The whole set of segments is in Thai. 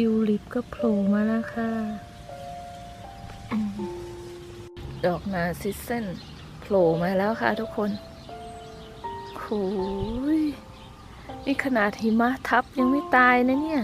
ทิวลิปก็โผล่มาแล้วค่ะ ดอกนาซิสเซนโผล่มาแล้วค่ะทุกคนโอ้ยนี่ขนาดหิมะทับยังไม่ตายนะเนี่ย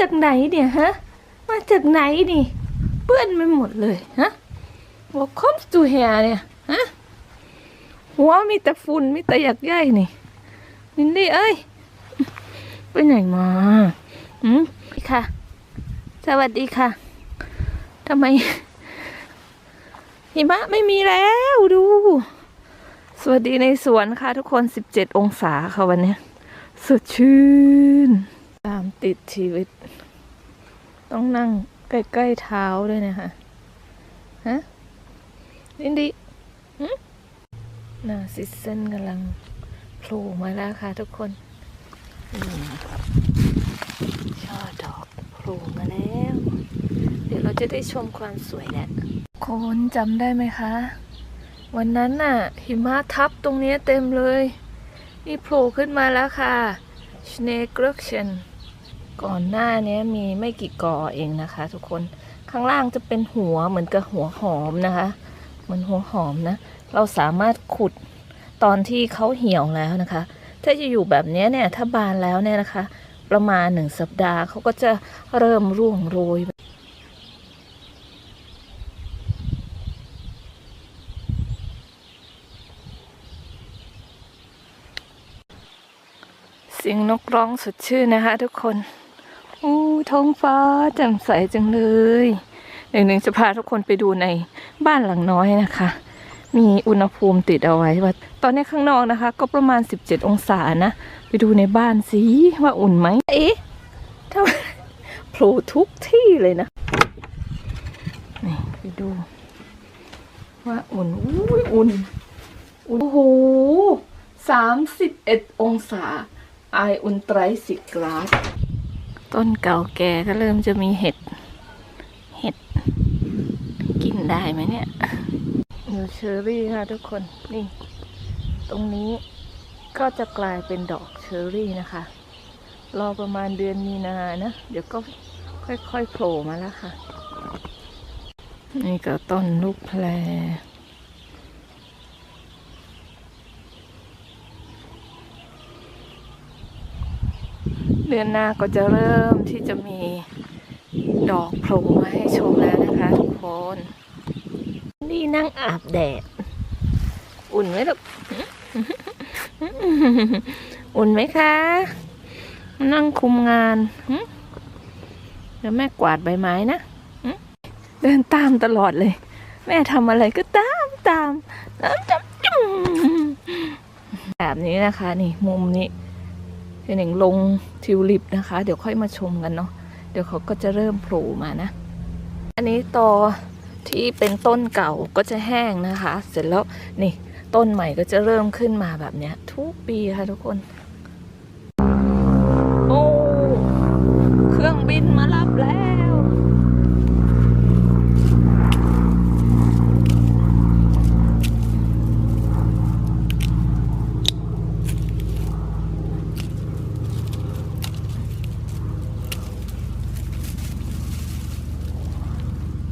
จากไหนเนี่ยฮะ มาจากไหนนี่ เปื้อนไปหมดเลยฮะ What comes to here เนี่ยฮะ หัวมีแต่ฝุ่นมีแต่หยักใยนี่นินดี้เอ้ย ไปไหนมาหืมค่ะ สวัสดีค่ะทำไม หิมะไม่มีแล้วดู สวัสดีในสวนค่ะทุกคน 17 องศาค่ะวันนี้ สดชื่นามติดชีวิต ต้องนั่งใกล้ๆเท้าด้วยนะคะฮะลินดีหึนาซิสเซนกำลังโผล่มาแล้วค่ะทุกคนนี่ช่อดอกโผล่มาแล้ว เดี๋ยวเราจะได้ชมความสวยแหละคนจำได้ไหมคะ วันนั้นน่ะ หิมะทับตรงเนี้ยเต็มเลย นี่โผล่ขึ้นมาแล้วค่ะชเน ก่อนหน้านี้มีไม่กี่กอเองนะคะ ทุกคนข้างล่างจะเป็นหัวเหมือนกับหัวหอมนะคะ เหมือนหัวหอมนะ เราสามารถขุดตอนที่เขาเหี่ยวแล้วนะคะ ถ้าจะอยู่แบบเนี้ยเนี่ยถ้าบานแล้วเนี่ยนะคะ ประมาณหนึ่งสัปดาห์เขาก็จะเริ่มร่วงโรยเสียงนกร้องสดชื่นนะคะทุกคน ท้องฟ้าแจ่มใสจังเลยหนึ่งหนึ่งจะพาทุกคนไปดูในบ้านหลังน้อยนะคะ มีอุณหภูมิติดเอาไว้ว่า ตอนนี้ข้างนอกนะคะ ก็ประมาณ 17 องศานะ ไปดูในบ้านสิว่าอุ่นไหมเอ๊ะทำไมโผล่ทุกที่เลยนะ นี่ไปดู ว่าอุ่นอุ้ยอุ่นโอ้โหสามสิบเอ็ดองศาไออุนไตรสิกราส ต้นเก่าแก่ก็เริ่มจะมีเห็ด เห็ด กินได้ไหมเนี่ยเดี๋ยวเชอรี่ค่ะทุกคน นี่ ตรงนี้ก็จะกลายเป็นดอกเชอรี่นะคะ รอประมาณเดือนมีนานะ เดี๋ยวก็ค่อยๆโผล่มาแล้วค่ะ นี่ก็ต้นลูกแพร เดือนหน้าก็จะเริ่มที่จะมีดอกโผล่มาให้ชมแล้วนะคะทุกคน นี่นั่งอาบแดด อุ่นไหมลูกอุ่นไหมคะ นั่งคุมงานหึเดี๋ยวแม่กวาดใบไม้นะหึเดินตามตลอดเลย แม่ทำอะไรก็ตามตามตามตามจุ๊มแบบนี้นะคะ นี่มุมนี้ เป็นหนึ่งลงทิวลิปนะคะ เดี๋ยวค่อยมาชมกันเนาะเดี๋ยวเขาก็จะเริ่มโผล่มานะ อันนี้ตอที่เป็นต้นเก่าก็จะแห้งนะคะ เสร็จแล้วนี่ต้นใหม่ก็จะเริ่มขึ้นมาแบบเนี้ย ทุกปีค่ะทุกคน โอ้ เครื่องบินมารับแล้ว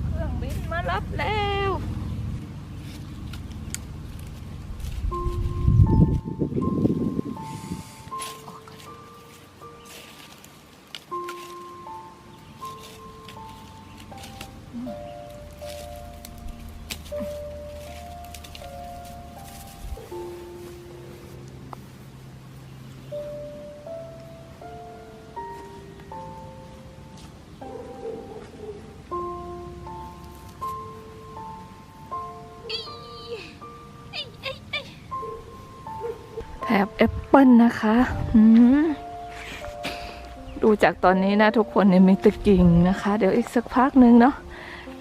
เครื่อง บิน แล้วแถบแอปเปิลนะคะดูจากตอนนี้นะทุกคนเนี่ยมีตะกิ่งนะคะ เดี๋ยวอีกสักพักนึงเนาะ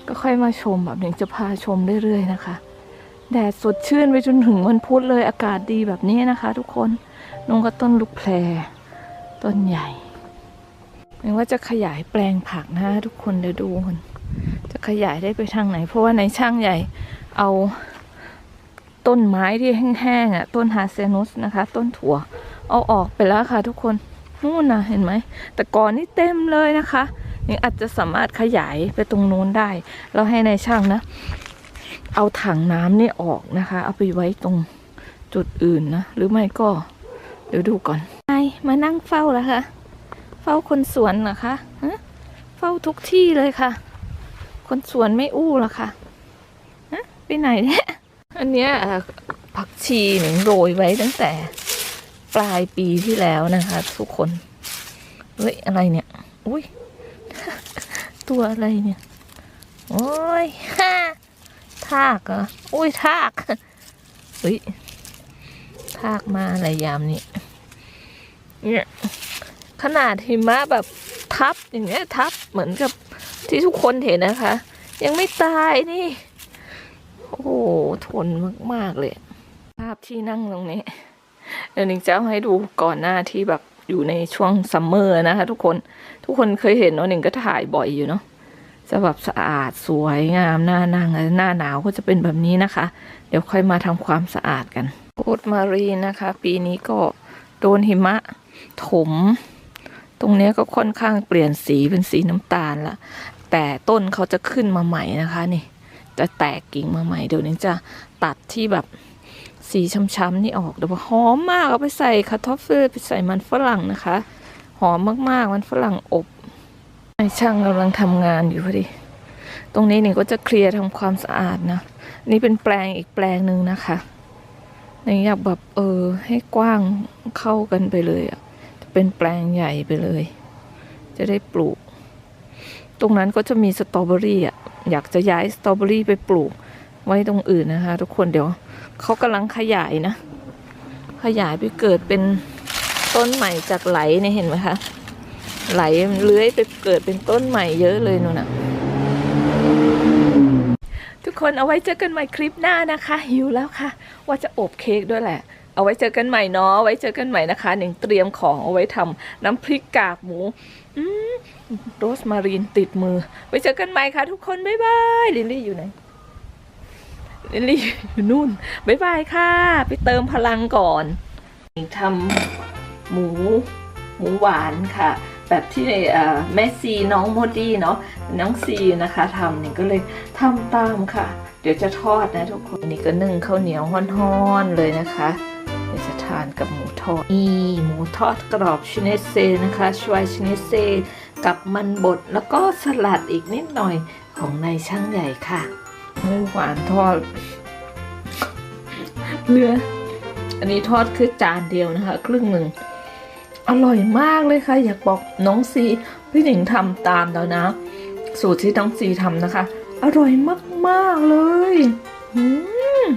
ก็ค่อยมาชมแบบนี้จะพาชมเรื่อยๆนะคะ แดดสดชื่นไปจนถึงวันพุธเลยอากาศดีแบบนี้นะคะ ทุกคนนงก็ต้นลูกแพรต้นใหญ่เห็นว่าจะขยายแปลงผักนะทุกคนเดี๋ยวดูมันจะขยายได้ไปทางไหน เพราะว่าในช่างใหญ่เอา ต้นไม้ที่แห้งๆอะ ต้นฮาเซนุสนะคะ ต้นถั่ว เอาออกไปแล้วค่ะทุกคนนู่นนะเห็นไหม แต่ก่อนนี่เต็มเลยนะคะยังอาจจะสามารถขยายไปตรงนู้นได้ เราให้ในายช่างนะ เอาถังน้ำนี่ออกนะคะ เอาไปไว้ตรงจุดอื่นนะ หรือไม่ก็ เดี๋ยวดูก่อนไอมานั่งเฝ้าแล้วคะเฝ้าคนสวนเหรอคะเฝ้าทุกที่เลยค่ะ คนสวนไม่อู้หรอคะฮะไปไหนเนี่ย อันเนี้ยผักชีหนึ่งโรยไว้ตั้งแต่ปลายปีที่แล้วนะคะ ทุกคน เฮ้ย อะไรเนี่ย อุ้ย ตัวอะไรเนี่ย โอ้ยฮ่าทากเหรออุ้ยทากเฮ้ยทากมาอะไรยามนี้เนี่ยขนาดหิมะแบบทับอย่างเงี้ยทับเหมือนกับที่ทุกคนเห็นนะคะ ยังไม่ตายนี่ โอ้โหทนมาก ๆ เลย ภาพที่นั่งตรงนี้ เดี๋ยวนิงจะเอาให้ดูก่อนหน้าที่แบบอยู่ในช่วงซัมเมอร์นะคะ ทุกคนทุกคนเคยเห็นเนาะหนึ่งก็ถ่ายบ่อยอยู่เนาะจะแบบสะอาดสวยงามหน้านั่งหน้าหนาวก็จะเป็นแบบนี้นะคะ เดี๋ยวค่อยมาทำความสะอาดกันโคดมารีนะคะ ปีนี้ก็โดนหิมะถม ตรงนี้ก็ค่อนข้างเปลี่ยนสีเป็นสีน้ำตาลละแต่ต้นเขาจะขึ้นมาใหม่นะคะนี่ จะแตกกิ่งมาใหม่เดี๋ยวนี้จะตัดที่แบบสีช้ำๆนี่ออกเดี๋ยวหอมมากเอาไปใส่คาทอฟเฟิลไปใส่มันฝรั่งนะคะ หอมมากๆมันฝรั่งอบไอช่างกำลังทำงานอยู่พอดี ตรงนี้นี่ก็จะเคลียร์ทำความสะอาดนะนี่เป็นแปลงอีกแปลงหนึ่งนะคะนี่อยากแบบเออให้กว้างเข้ากันไปเลยอะจะเป็นแปลงใหญ่ไปเลย จะได้ปลูก ตรงนั้นก็จะมีสตรอเบอรี่อะ อยากจะย้ายสตรอเบอรี่ไปปลูกไว้ตรงอื่นนะคะ ทุกคนเดี๋ยวเขากำลังขยายนะ ขยายไปเกิดเป็นต้นใหม่จากไหลเนี่ยเห็นไหมคะ ไหลเลื้อยไปเกิดเป็นต้นใหม่เยอะเลยนู่นน่ะทุกคนเอาไว้เจอกันใหม่คลิปหน้านะคะ หิวแล้วค่ะ ว่าจะอบเค้กด้วยแหละ เอาไว้เจอกันใหม่เนาะเอไว้เจอกันใหม่นะคะหนึ่งเตรียมของเอาไว้ทำน้ำพริกกากหมูอืมโรสมารีนติดมือ ไว้เจอกันใหม่ค่ะทุกคนบ๊ายบายลิลลี่อยู่ไหนลิลลี่อยู่นู่นบ๊ายบายค่ะ ไปเติมพลังก่อนทำหมูหมูหวานค่ะ แบบที่แม่ซีน้องโมดี้เนาะน้องซีนะคะทำเนี่ยก็เลยทำตามค่ะ เดี๋ยวจะทอดนะทุกคนนี่ก็นึ่งข้าวเหนียวฮ้อนๆเลยนะคะ ทานกับหมูทอดนี่หมูทอดกรอบชิเนเซนะคะชวายชิเนเซกับมันบดแล้วก็สลัดอีกนิดหน่อยของนายช่างใหญ่ค่ะหมูหวานทอดเหลืออันนี้ทอดคือจานเดียวนะคะ ครึ่งหนึ่งอร่อยมากเลยค่ะ อยากบอกน้องซีพี่หนิงทำตามแล้วนะ สูตรที่น้องซีทำนะคะ อร่อยมาก ๆ เลยอืม